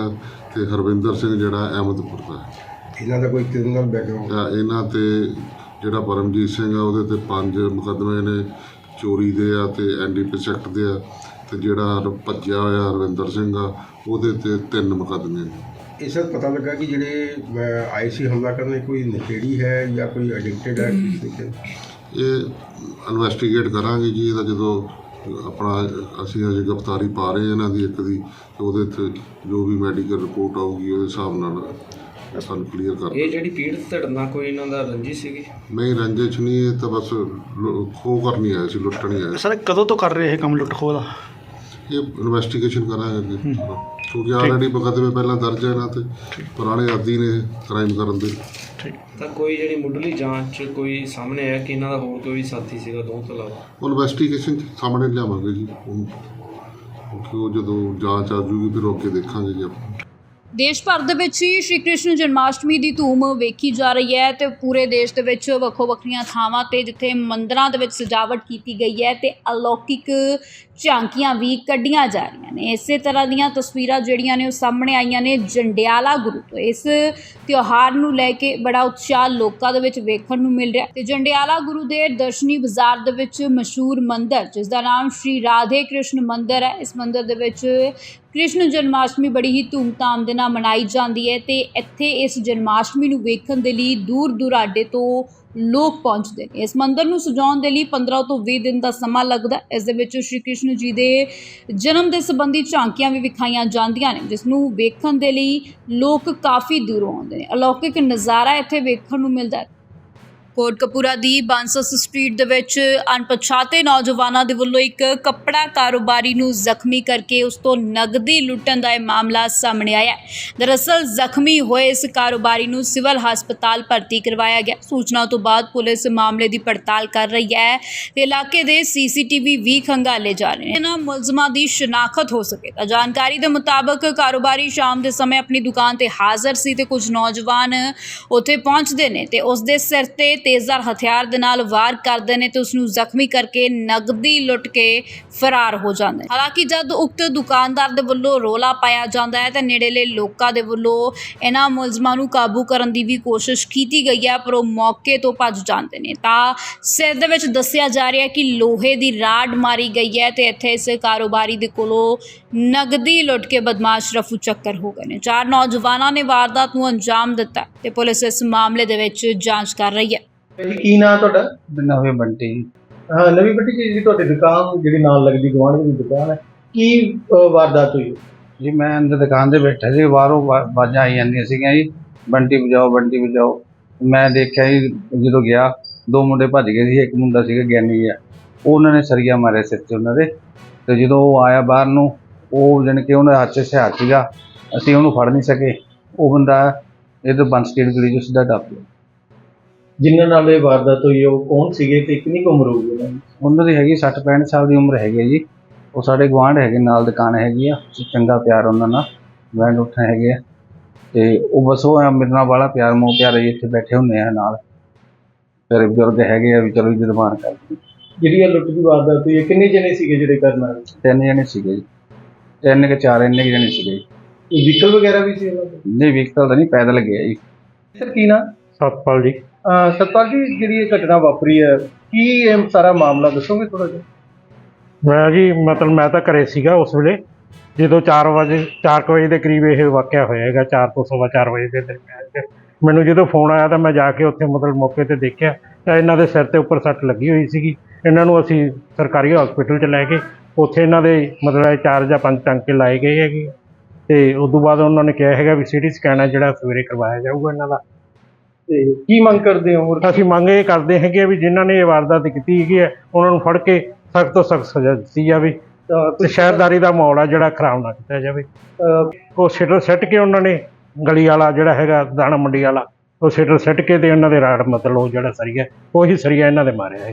ਤੇ ਹਰਵਿੰਦਰ ਸਿੰਘ ਜਿਹੜਾ ਅਹਿਮਦਪੁਰ ਦਾ ਇਹਨਾਂ ਦਾ ਕੋਈ ਕ੍ਰਿਮੀਨਲ ਬੈਕਗ੍ਰਾਉਂਡ ਤਾਂ ਇਹਨਾਂ ਤੇ ਜਿਹੜਾ ਪਰਮਜੀਤ ਸਿੰਘ ਆ ਉਹਦੇ ਤੇ ਪੰਜ ਮੁਕੱਦਮੇ ਨੇ ਚੋਰੀ ਦੇ ਆ ਤੇ ਐਨਡੀਪੀਐਸ ਐਕਟ ਦੇ ਆ ਤੇ ਜਿਹੜਾ ਹਰ- ਭੱਜਿਆ ਹੋਇਆ ਹਰਵਿੰਦਰ ਸਿੰਘ ਆ ਉਹਦੇ ਤੇ ਤਿੰਨ ਮੁਕੱਦਮੇ ਨੇ। ਇਸ ਵਕਤ ਪਤਾ ਲੱਗਾ ਕਿ ਜਿਹੜੇ ਅਹ, ਆਏ ਸੀ ਹਮਲਾ ਕਰਨ ਕੋਈ ਨਸ਼ੇੜੀ ਹੈ ਜਾਂ ਕੋਈ ਐਡਿਕਟਡ ਹੈ? [CLEARS THROAT] ਕਿਸ ਨਾਲ? ਇਹ ਇਨਵੈਸਟੀਗੇਟ ਕਰਾਂਗੇ ਜੀ ਇਹਦਾ ਜਦੋਂ ਆਪਣਾ ਅਸੀਂ ਅਜੇ ਗ੍ਰਿਫਤਾਰੀ ਪਾ ਰਹੇ ਹਾਂ ਇਹਨਾਂ ਦੀ ਇੱਕ ਦੀ ਤੇ ਉਹਦੇ ਤੇ ਜੋ ਵੀ ਮੈਡੀਕਲ ਰਿਪੋਰਟ ਆਊਗੀ ਉਹਦੇ ਹਿਸਾਬ ਨਾਲ ਸਾਨੂੰ ਕਲੀਅਰ ਕਰ ਇਹ ਜਿਹੜੀ ਪੀੜਤ ਧੜਨਾ ਕੋਈ ਇਹਨਾਂ ਦਾ ਰੰਜੀ ਸੀਗੀ? ਨਹੀਂ ਰੰਜਿਸ਼ ਨਹੀਂ ਇਹ ਤਾਂ ਬਸ ਲੁ- ਖੋਹ ਕਰਨੀ ਆਇਆ ਸੀ ਲੁੱਟਣ ਹੀ ਸੀ। ਸਰ ਕਦੋਂ ਤੋਂ ਕਰ ਰਹੇ ਇਹ ਕੰਮ ਲੁੱਟ ਖੋਹ ਦਾ? ਇਹ ਇਨਵੈਸਟੀਗੇਸ਼ਨ ਕਰਾਂਗੇ ਅੱਗੇ। ਕਿਉਂਕਿ ਆਲਰੇਡੀ ਮੁਕੱਦਮੇ ਪਹਿਲਾਂ ਦਰਜ ਹੈ ਇਹਨਾਂ ਤੇ ਪੁਰਾਣੇ ਆਦੀ ਨੇ ਕ੍ਰਾਈਮ ਕਰਨ ਦੇ। ਠੀਕ। ਤਾਂ ਕੋਈ ਜਿਹੜੀ ਮੁੱਢਲੀ ਜਾਂਚ ਕੋਈ ਸਾਹਮਣੇ ਆਇਆ ਕਿ ਇਹਨਾਂ ਦਾ ਹੋਰ ਕੋਈ ਸਾਥੀ ਸੀਗਾ ਦੋ ਤੋਂ ਇਲਾਵਾ? ਉਹ ਇਨਵੈਸਟੀਗੇਸ਼ਨ ਸਾਹਮਣੇ ਲਿਆਵਾਂਗੇ ਜੀ ਉਹ- ਕਿਉਂਕਿ ਉਹ ਜਦੋਂ ਜਾਂਚ ਆ ਜੂਗੀ ਫਿਰ ਉਹ ਅੱਗੇ ਦੇਖਾਂਗੇ ਜੀ ਆਪਾਂ। ਦੇਸ਼ ਭਰ ਦੇ ਵਿੱਚ ਹੀ ਸ਼੍ਰੀ ਕ੍ਰਿਸ਼ਨ ਜਨਮਾਸ਼ਟਮੀ ਦੀ ਧੂਮ ਵੇਖੀ ਜਾ ਰਹੀ ਹੈ ਤੇ ਪੂਰੇ ਦੇਸ਼ ਦੇ ਵਿੱਚ ਵੱਖੋ ਵੱਖਰੀਆਂ ਥਾਵਾਂ ਤੇ ਜਿੱਥੇ ਮੰਦਰਾਂ ਦੇ ਵਿੱਚ ਸਜਾਵਟ ਕੀਤੀ ਗਈ ਹੈ ਤੇ ਅਲੌਕਿਕ ਝਾਂਕੀਆਂ ਵੀ ਕੱਢੀਆਂ ਜਾ ਰਹੀਆਂ ਨੇ। ਇਸੇ ਤਰ੍ਹਾਂ ਦੀਆਂ ਤਸਵੀਰਾਂ ਜਿਹੜੀਆਂ ਨੇ ਉਹ ਸਾਹਮਣੇ ਆਈਆਂ ਨੇ ਜੰਡਿਆਲਾ ਗੁਰੂ ਤੋਂ। ਇਸ ਤਿਉਹਾਰ ਨੂੰ ਲੈ ਕੇ ਬੜਾ ਉਤਸ਼ਾਹ ਲੋਕਾਂ ਦੇ ਵਿੱਚ ਵੇਖਣ ਨੂੰ ਮਿਲ ਰਿਹਾ ਤੇ ਜੰਡਿਆਲਾ ਗੁਰੂ ਦੇ ਦਰਸ਼ਨੀ ਬਾਜ਼ਾਰ ਦੇ ਵਿੱਚ ਮਸ਼ਹੂਰ ਮੰਦਿਰ, ਜਿਸ ਦਾ ਨਾਮ ਸ਼੍ਰੀ ਰਾਧੇ ਕ੍ਰਿਸ਼ਨ ਮੰਦਿਰ ਹੈ। ਇਸ ਮੰਦਿਰ ਦੇ ਵਿੱਚ ਕ੍ਰਿਸ਼ਨ ਜਨਮਾਸ਼ਟਮੀ ਬੜੀ ਹੀ ਧੂਮਧਾਮ ਦੇ ਨਾਲ ਮਨਾਈ ਜਾਂਦੀ ਹੈ ਤੇ ਇੱਥੇ ਇਸ ਜਨਮਾਸ਼ਟਮੀ ਨੂੰ ਵੇਖਣ ਦੇ ਲਈ ਦੂਰ ਦੁਰਾਡੇ ਤੋਂ ਲੋਕ ਪਹੁੰਚਦੇ ਨੇ। ਇਸ ਮੰਦਿਰ ਨੂੰ ਸਜਾਉਣ ਦੇ ਲਈ 15 ਤੋਂ 20 ਦਿਨ ਦਾ ਸਮਾਂ ਲੱਗਦਾ ਹੈ। ਇਸ ਦੇ ਵਿੱਚ ਸ਼੍ਰੀ ਕ੍ਰਿਸ਼ਨ ਜੀ ਦੇ ਜਨਮ ਦੇ ਸੰਬੰਧੀ ਝਾਂਕੀਆਂ ਵੀ ਵਿਖਾਈਆਂ ਜਾਂਦੀਆਂ ਨੇ, ਜਿਸ ਨੂੰ ਵੇਖਣ ਦੇ ਲਈ ਲੋਕ ਕਾਫੀ ਦੂਰੋਂ ਆਉਂਦੇ ਨੇ। ਅਲੌਕਿਕ ਨਜ਼ਾਰਾ ਇੱਥੇ ਵੇਖਣ ਨੂੰ ਮਿਲਦਾ ਹੈ। ਕੋਟਕਪੂਰਾ ਦੀ ਬਾਂਸਸ ਸਟਰੀਟ ਦੇ ਵਿੱਚ ਅਣਪਛਾਤੇ ਨੌਜਵਾਨਾਂ ਦੇ ਵੱਲੋਂ ਇੱਕ ਕੱਪੜਾ ਕਾਰੋਬਾਰੀ ਨੂੰ ਜ਼ਖਮੀ ਕਰਕੇ ਉਸ ਤੋਂ ਨਗਦੀ ਲੁੱਟਣ ਦਾ ਇਹ ਮਾਮਲਾ ਸਾਹਮਣੇ ਆਇਆ ਦਰਅਸਲ ਜ਼ਖਮੀ ਹੋਏ ਇਸ ਕਾਰੋਬਾਰੀ ਨੂੰ ਸਿਵਲ ਹਸਪਤਾਲ ਭਰਤੀ ਕਰਵਾਇਆ ਗਿਆ। ਸੂਚਨਾ ਤੋਂ ਬਾਅਦ ਪੁਲਿਸ ਮਾਮਲੇ ਦੀ ਪੜਤਾਲ ਕਰ ਰਹੀ ਹੈ ਤੇ ਇਲਾਕੇ ਦੇ ਸੀਸੀਟੀਵੀ ਵੀ ਖੰਗਾਲੇ ਜਾ ਰਹੇ ਨੇ। ਇਹਨਾਂ ਮੁਲਜ਼ਮਾਂ ਦੀ ਸ਼ਨਾਖਤ ਹੋ ਸਕੇ ਤਾਂ ਜਾਣਕਾਰੀ ਦੇ ਮੁਤਾਬਕ ਕਾਰੋਬਾਰੀ ਸ਼ਾਮ ਦੇ ਸਮੇਂ ਆਪਣੀ ਦੁਕਾਨ ਤੇ ਹਾਜ਼ਰ ਸੀ ਤੇ ਕੁਝ ਨੌਜਵਾਨ ਉੱਥੇ ਪਹੁੰਚਦੇ ਨੇ ਤੇ ਉਸ ਦੇ ਸਿਰ ਤੇ ਤੇਜ਼ਧਾਰ ਹਥਿਆਰ ਦੇ ਨਾਲ ਵਾਰ ਕਰਦੇ ਨੇ ਤੇ ਉਸ ਨੂੰ ਜ਼ਖਮੀ ਕਰਕੇ ਨਗਦੀ ਲੁੱਟ ਕੇ ਫਰਾਰ ਹੋ ਜਾਂਦੇ ਨੇ। ਹਾਲਾਂਕਿ ਜਦ ਉਕਤ ਦੁਕਾਨਦਾਰ ਦੇ ਵੱਲੋਂ ਰੋਲਾ ਪਾਇਆ ਜਾਂਦਾ ਹੈ, ਤਾਂ ਨੇੜੇਲੇ ਲੋਕਾਂ ਦੇ ਵੱਲੋਂ ਇਹਨਾਂ ਮੁਲਜ਼ਮਾਂ ਨੂੰ ਕਾਬੂ ਕਰਨ ਦੀ ਵੀ ਕੋਸ਼ਿਸ਼ ਕੀਤੀ ਗਈ ਹੈ, ਪਰ ਉਹ ਮੌਕੇ ਤੋਂ ਭੱਜ ਜਾਂਦੇ ਨੇ। ਤਾਂ ਸਿਰ ਦੇ ਵਿੱਚ ਦੱਸਿਆ ਜਾ ਰਿਹਾ ਕਿ ਲੋਹੇ ਦੀ ਰਾਡ ਮਾਰੀ ਗਈ ਹੈ ਤੇ ਇੱਥੇ ਇਸ ਕਾਰੋਬਾਰੀ ਦੇ ਕੋਲੋਂ ਨਗਦੀ ਲੁੱਟ ਕੇ ਬਦਮਾਸ਼ ਰਫੂ ਚੱਕਰ ਹੋ ਗਏ ਨੇ। ਚਾਰ ਨੌਜਵਾਨਾਂ ਨੇ ਵਾਰਦਾਤ ਨੂੰ ਅੰਜਾਮ ਦਿੱਤਾ ਤੇ ਪੁਲਿਸ ਇਸ ਮਾਮਲੇ ਦੇ ਵਿੱਚ ਜਾਂਚ ਕਰ ਰਹੀ ਹੈ। ਜੀ ਕੀ ਨਾਂ ਤੁਹਾਡਾ? ਨਵੇਂ ਬੰਟੀ। ਹਾਂ ਨਵੀਂ ਪੱਟੀ ਜੀ ਜਿਹੜੀ ਤੁਹਾਡੀ ਦੁਕਾਨ ਜਿਹੜੀ ਨਾਲ ਲੱਗਦੀ ਗਵਾਂਢ ਦੀ ਦੁਕਾਨ ਹੈ ਕੀ ਅਹ, ਵਾਰਦਾਤ ਹੋਈ? ਜੀ ਮੈਂ ਅੰਦਰ ਦੁਕਾਨ ਤੇ ਬੈਠਾ ਸੀ ਬਾਹਰੋਂ ਵਾ- ਆਵਾਜ਼ਾਂ ਆਈ ਜਾਂਦੀਆਂ ਸੀਗੀਆਂ ਜੀ ਬੰਟੀ ਵਜਾਓ ਬੰਟੀ ਵਜਾਓ। ਮੈਂ ਦੇਖਿਆ ਜੀ ਜਦੋਂ ਗਿਆ ਦੋ ਮੁੰਡੇ ਭੱਜ ਗਏ ਸੀ ਇੱਕ ਮੁੰਡਾ ਸੀਗਾ ਗਿਆਨੀ ਆ ਉਹਨਾਂ ਨੇ ਸਰੀਆ ਮਾਰਿਆ ਸਿਰ 'ਚ ਉਹਨਾਂ ਦੇ। ਤੇ ਜਦੋਂ ਉਹ ਆਇਆ ਬਾਹਰ ਨੂੰ ਉਹ ਜਾਣੀ ਕਿ ਉਹਨਾਂ ਦੇ ਹੱਥ 'ਚ ਹਥਿਆਰ ਸੀਗਾ ਅਸੀਂ ਉਹਨੂੰ ਫੜ ਨਹੀਂ ਸਕੇ। ਉਹ ਬੰਦਾ ਇਹਦੇ ਬੰਸ ਸਟੇਟ ਗਲੀ 'ਚ ਸਿੱਧਾ ਟੱਪ ਗਿਆ। ਜਿਨ੍ਹਾਂ ਨਾਲ ਇਹ ਵਾਰਦਾਤ ਹੋਈ ਹੈ, ਉਹ ਕੌਣ ਸੀਗੇ ਤੇ ਕਿੰਨੀ ਕੁ ਉਮਰ ਹੋਊਗੀ ਉਹਨਾਂ ਦੀ? ਉਹਨਾਂ ਦੀ ਹੈਗੀ 60 65 ਸਾਲ ਦੀ ਉਮਰ ਹੈਗੀ ਹੈ ਜੀ। ਉਹ ਸਾਡੇ ਗੁਆਂਢ ਹੈਗੇ ਨਾਲ ਦੁਕਾਨ ਹੈਗੀ ਆ। ਚੰਗਾ ਪਿਆਰ ਉਹਨਾਂ ਨਾਲ। ਬੈਂਡ ਉੱਠੇ ਹੈਗੇ ਆ। ਤੇ ਉਹ ਬਸ ਉਹ ਆ ਮੇਰੇ ਨਾਲ ਵਾਲਾ ਪਿਆਰ ਮੋਹ ਪਿਆਰ ਜੀ ਇੱਥੇ ਬੈਠੇ ਹੁੰਦੇ ਆ ਨਾਲ। ਫਿਰ ਬਜ਼ੁਰਗ ਹੈਗੇ ਆ ਵੀ ਚਲੋ ਜੀ ਜ਼ਬਾਨ ਕਰ ਜਿਹੜੀ ਇਹ ਲੁੱਟ ਦੀ ਵਾਰਦਾਤ ਹੋਈ ਹੈ ਕਿੰਨੇ ਜਣੇ ਸੀਗੇ ਜਿਹੜੇ ਕਰਨ ਵਾਲੇ ਤਿੰਨ ਜਣੇ ਸੀਗੇ ਜੀ। ਤਿੰਨ ਕਿ ਚਾਰ ਇੰਨੇ ਕੁ ਜਣੇ ਸੀਗੇ ਜੀ। ਵਹੀਕਲ ਵਗੈਰਾ ਵੀ ਸੀ ਉਹਨਾਂ ਦੇ? ਨਹੀਂ ਵਹੀਕਲ ਤਾਂ ਨਹੀਂ ਪੈਦਲ ਗਏ ਜੀ। ਸਰ ਕੀ ਨਾਂ? ਸਤਪਾਲ ਜੀ। ਸਤਪਾਲ ਜੀ, ਜਿਹੜੀ ਇਹ ਘਟਨਾ ਵਾਪਰੀ ਹੈ, ਕੀ ਇਹ ਸਾਰਾ ਮਾਮਲਾ ਦੱਸੋਗੇ ਥੋੜਾ ਜਿਹਾ? ਮੈਂ ਜੀ, ਮਤਲਬ ਮੈਂ ਤਾਂ ਘਰੇ ਸੀਗਾ ਉਸ ਵੇਲੇ। ਜਦੋਂ 4 ਵਜੇ 4 ਵਜੇ ਦੇ ਕਰੀਬ ਇਹ ਵਾਕਿਆ ਹੋਇਆ ਹੈਗਾ 4 ਤੋਂ ਸਵਾ 4 ਵਜੇ ਦੇ ਦਰਮਿਆਨ। 'ਚ ਮੈਨੂੰ ਜਦੋਂ ਫੋਨ ਆਇਆ ਤਾਂ ਮੈਂ ਜਾ ਕੇ ਉੱਥੇ ਮਤਲਬ ਮੌਕੇ ਤੇ ਦੇਖਿਆ, ਤਾਂ ਇਹਨਾਂ ਦੇ ਸਿਰ ਤੇ ਉੱਪਰ ਸੱਟ ਲੱਗੀ ਹੋਈ ਸੀਗੀ। ਇਹਨਾਂ ਨੂੰ ਅਸੀਂ ਸਰਕਾਰੀ ਹਸਪੀਟਲ 'ਚ ਲੈ ਕੇ, ਉੱਥੇ ਇਹਨਾਂ ਦੇ ਮਤਲਬ ਚਾਰ ਜਾਂ ਪੰਜ ਟਾਂਕੇ ਲਾਏ ਗਏ ਹੈਗੇ। ਤੇ ਉਸ ਤੋਂ ਬਾਅਦ ਉਹਨਾਂ ਨੇ ਕਿਹਾ ਹੈਗਾ ਵੀ ਸੀਟੀ ਸਕੈਨ ਹੈ ਜਿਹੜਾ ਸਵੇਰੇ ਕਰਵਾਇਆ ਜਾਊਗਾ ਇਹਨਾਂ ਦਾ। ਤੇ ਕੀ ਮੰਗ ਕਰਦੇ ਹੋ ਹੋਰ? ਅਸੀਂ ਮੰਗ ਇਹ ਕਰਦੇ ਹੈਗੇ ਵੀ ਜਿਨ੍ਹਾਂ ਨੇ ਇਹ ਵਾਰਦਾਤ ਕੀਤੀ ਹੈਗੀ ਹੈ ਉਹਨਾਂ ਨੂੰ ਫੜ ਕੇ ਸਖਤ ਤੋਂ ਸਖਤ ਸਜ਼ਾ ਦਿੱਤੀ ਜਾਵੇ ਤਾਂ ਤੇ ਸ਼ਹਿਰਦਾਰੀ ਦਾ ਮਾਹੌਲ ਆ ਜਿਹੜਾ ਖਰਾਬ ਨਾ ਕੀਤਾ ਜਾਵੇ। ਅਹ, ਉਹ ਸਿੱਟਰ ਸੱਟ ਕੇ ਉਹਨਾਂ ਨੇ ਗਲੀ ਵਾਲਾ ਜਿਹੜਾ ਹੈਗਾ ਦਾਣਾ ਮੰਡੀ ਵਾਲਾ ਉਹ ਸਿੱਟਰ ਸੱਟ ਕੇ ਤੇ ਉਹਨਾਂ ਦੇ ਰਾੜ ਮਤਲਬ ਉਹ ਜਿਹੜਾ ਸਰੀਆ ਉਹੀ ਸਰੀਆ ਇਹਨਾਂ ਦੇ ਮਾਰਿਆ ਹੈ